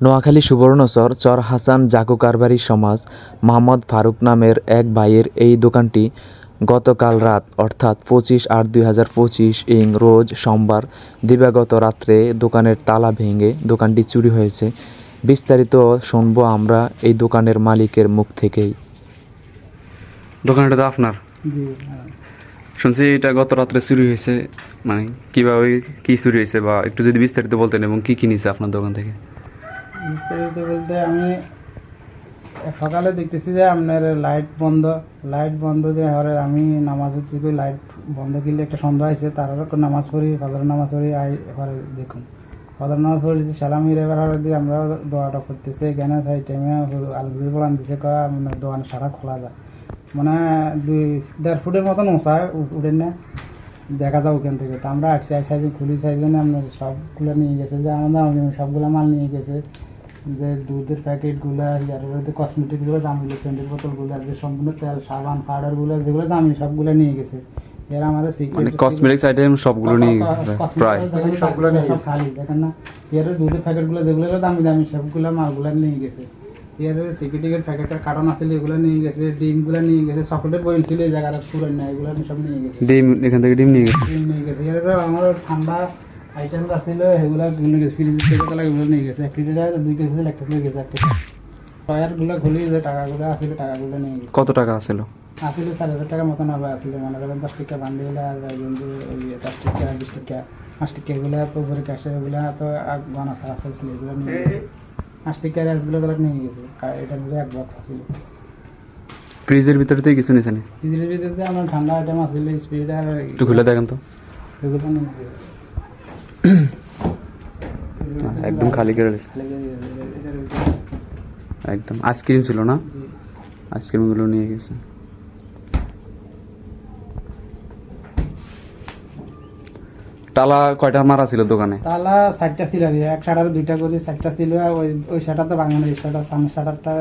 নোয়াখালী সুবর্ণচর চর হাসান জাকু কারবারি সমাজ মোহাম্মদ ফারুক নামের এক ভাইয়ের এই দোকানটি গতকাল রাত অর্থাৎ পঁচিশ আট দুই হাজার পঁচিশ ইং রোজ সোমবার দিবাগত রাত্রে দোকানের তালা ভেঙে দোকানটি চুরি হয়েছে। বিস্তারিত শুনব আমরা এই দোকানের মালিকের মুখ থেকেই। দোকানটা তো আপনার। শুনছি এটা গত রাত্রে চুরি হয়েছে মানে কীভাবে কি চুরি হয়েছে বা একটু যদি বিস্তারিত বলতেন এবং কি কিনেছে আপনার দোকান থেকে? বিস্তারিত বলতে আমি সকালে দেখতেছি যে আপনার লাইট বন্ধ লাইট বন্ধ যে হরে আমি নামাজ হচ্ছে কি লাইট বন্ধ করলে একটা সন্ধ্যা আছে তার হরে নামাজ পড়ি, ফজর নামাজ পড়ি, আই হরে দেখুন। ফজর নামাজ পড়েছি সালামির এবার হরে দিয়ে আমরা দোয়াটা করতেছি, এখানে সেই টাইমে আলগুলি বলান দিছে কয়া মানে দোকান সারা খোলা যায়। মানে দুই, দেড় ফুটের মতন উঁচায় উঠে না। দেখা যাও ওখান থেকে। তো আমরা আটছি আই সাইজে খুলি সাইজে আপনার সবগুলো নিয়ে গেছে। যে আমাদের সবগুলো মাল নিয়ে গেছে। যে দুধের প্যাকেটগুলো ইয়ারগুলো কসমেটিকগুলো দাম দামিগুলো সেন্টের বোতলগুলো আর যে সম্পূর্ণ তেল সাবান পাউডারগুলো যেগুলো দামি সবগুলো নিয়ে গেছে। এর আমার মানে কসমেটিক্স আইটেম সবগুলো নিয়ে গেছে প্রায়। সবগুলো নিয়ে গেছে। খালি দেখেন না। এর দুধের প্যাকেটগুলো যেগুলো দামি দামি সবগুলো মালগুলো নিয়ে গেছে। এর সিকিটিকের প্যাকেটের কার্টন আছে এগুলো নিয়ে গেছে ডিমগুলো নিয়ে গেছে চকলেটের বইন ছিল এই জায়গাটা পুরো না এগুলো সব নিয়ে গেছে। ডিম এখান থেকে ডিম নিয়ে গেছে? ডিম নিয়ে গেছে। এর আমার ঠান্ডা আইটেম আছিল সেগুলো নিয়ে গেছে ফ্রিজ থেকে তাহলে এগুলো নিয়ে গেছে। এক কেজি দুই কেজি ছিল এক কেজি গেছে একটা টায়ারগুলো খুলি যে টাকাগুলো আসলে টাকাগুলো নিয়ে গেছে। কত টাকা আছিল আসলে চার হাজার টাকার মতন হবে আসলে মনে করেন দশ টাকা বান্ডিল আর কিন্তু ওই দশ টাকা বিশ টাকা পাঁচ টাকা এগুলো তো উপরে ক্যাশে এগুলো তো গনা সারা ছিল এগুলো নিয়ে পাঁচ টাকা তাহলে নিয়ে গেছে। এটার ভিতরে এক বক্স আছিল ফ্রিজের ভিতরে তো কিছু নিয়েছেন ফ্রিজের ভিতরে আমার ঠান্ডা আইটেম আছিল স্পিড আর একটু খুলে দেখেন তো। একদম খালি করে একদম। আইসক্রিম ছিল না। আইসক্রিমগুলো নিয়ে গেছে। টালা কয়টা মারা ছিল দোকানে? তালা চারটা ছিল এক শাটার দুইটা করে চারটা ছিল ওই ওই শাটার তো ভাঙানো এই শাটার সামনের শাটারটা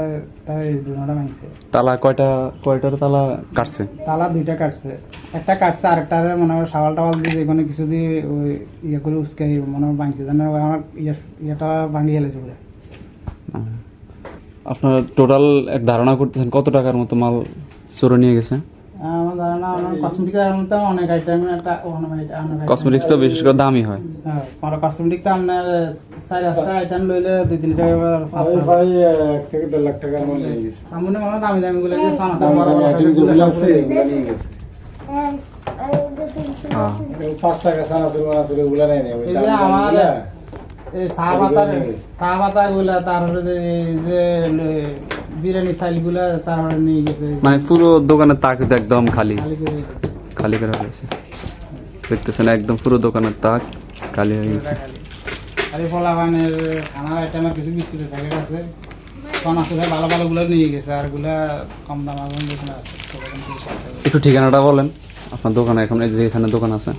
দুটা ভাঙছে। তালা কয়টা কয়টার তালা কাটছে? তালা দুইটা কাটছে। একটা কাটছে আরেকটা মনে হয় সাওয়াল টাওয়াল দিয়ে যেখানে কিছু দিয়ে ওই ইয়ে করে উস্কাই মনে হয় ভাঙছে জানে আমার ইয়ে ইয়েটা ভাঙি গেলেছে পুরো। আপনার টোটাল এক ধারণা করতেছেন কত টাকার মতো মাল চোরে নিয়ে গেছে? কসমেটিক্স তো বিশেষ করে দামি হয়। হ্যাঁ আমার কসমেটিক তো আপনার চার পাঁচটা আইটেম লইলে দুই তিন টাকা পাঁচ ভাই এক থেকে দেড় লাখ টাকার গেছে। আমার মনে দামি দামি গুলো যে সানা দামি বড় দামি বড় আইটেম যেগুলো আছে এগুলো নিয়ে গেছে। হ্যাঁ পাঁচ টাকা সানাসুর মানাসুর এগুলো নেই নেই আমার এই চা পাতা চা পাতা গুলা তারপরে যে বিরিয়ানি চাইলগুলা তারপরে নিয়ে গেছে। মানে পুরো দোকানের তাক তো একদম খালি। খালি করে হয়েছে দেখতেছেন একদম পুরো দোকানের তাক খালি হয়ে গেছে। খালি ফলাবানের খানার আইটেমের কিছু বিস্কুটের প্যাকেট আছে। ভালো ভালো গুলো নিয়ে গেছে আরগুলা কম দাম আগুন আছে। একটু ঠিকানাটা বলেন। আপনার দোকানে এখন এই যে এখানে দোকান আছে।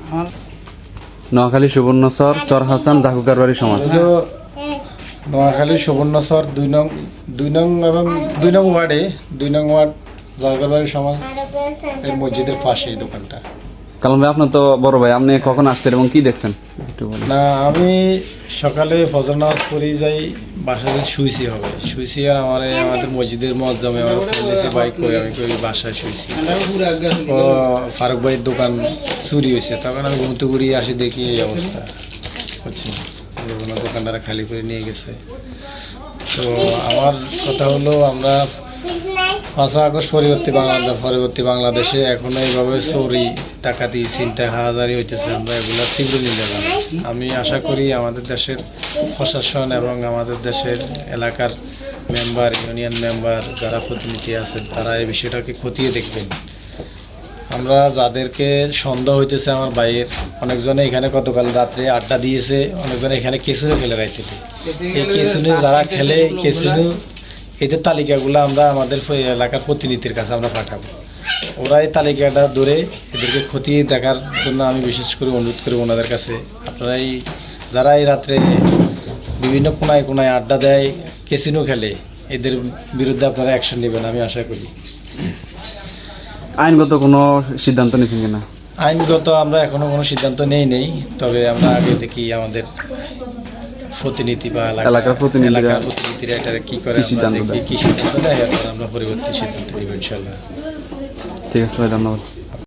নোয়াখালী সুবর্ণচর চর হাসান জাকুকার বাড়ি সমাজ নোয়াখালী সুবর্ণচর দুই নং দুই নং এবং দুই নং ওয়ার্ডে দুই নং ওয়ার্ড জলগরবাড়ি সমাজ এই মসজিদের পাশে এই দোকানটা। কালাম ভাই আপনার তো বড় ভাই আপনি কখন আসছেন এবং কি দেখছেন? না আমি সকালে ফজর নামাজ পড়ি যাই বাসায় শুইছি হবে। শুইছি আর আমার আমাদের মসজিদের মজ্জামে আমার ফোন বাইক করে আমি কই বাসায় শুইছি। ফারুক ভাইয়ের দোকান চুরি হয়েছে তখন আমি ঘুমতে ঘুরি আসি দেখি এই অবস্থা। হচ্ছে ওনার দোকানদারা খালি করে নিয়ে গেছে। তো আমার কথা হলো, আমরা পাঁচই আগস্ট পরবর্তী বাংলাদেশ, পরবর্তী বাংলাদেশে এখনও এইভাবে চুরি ডাকাতি চিন্তা হাজারি হইতেছে, আমরা এগুলো তীব্র নিন্দা জানাই। আমি আশা করি আমাদের দেশের প্রশাসন এবং আমাদের দেশের এলাকার মেম্বার ইউনিয়ন মেম্বার যারা প্রতিনিধি আছেন, তারা এই বিষয়টাকে খতিয়ে দেখবেন। আমরা যাদেরকে সন্দেহ হইতেছে আমার ভাইয়ের, অনেকজনে এখানে গতকাল রাত্রে আড্ডা দিয়েছে, অনেকজনে এখানে কেসুনে খেলে রাইতেছে। এই কেসুনে যারা খেলে কেসুনে এদের তালিকাগুলো আমরা আমাদের এলাকার প্রতিনিধির কাছে আমরা পাঠাবো। ওরা এই তালিকাটা ধরে এদেরকে খতিয়ে দেখার জন্য আমি বিশেষ করে অনুরোধ করি ওনাদের কাছে। আপনারা এই যারা এই রাত্রে বিভিন্ন কোনায় কোনায় আড্ডা দেয় কেসিনো খেলে, এদের বিরুদ্ধে আপনারা অ্যাকশন নেবেন আমি আশা করি। আইনগত কোনো সিদ্ধান্ত নিয়েছেন কিনা? আইনগত আমরা এখনও কোনো সিদ্ধান্ত নেই নেই তবে আমরা আগে দেখি আমাদের প্রতিনিধি বা এলাকার প্রতিনিধিরা- এলাকার প্রতিনিধিরা এটা কি করে সিদ্ধান্ত? কি সিদ্ধান্ত দেয় আমরা পরবর্তী সিদ্ধান্ত নিব ইনশাল্লাহ। ঠিক আছে ভাই ধন্যবাদ।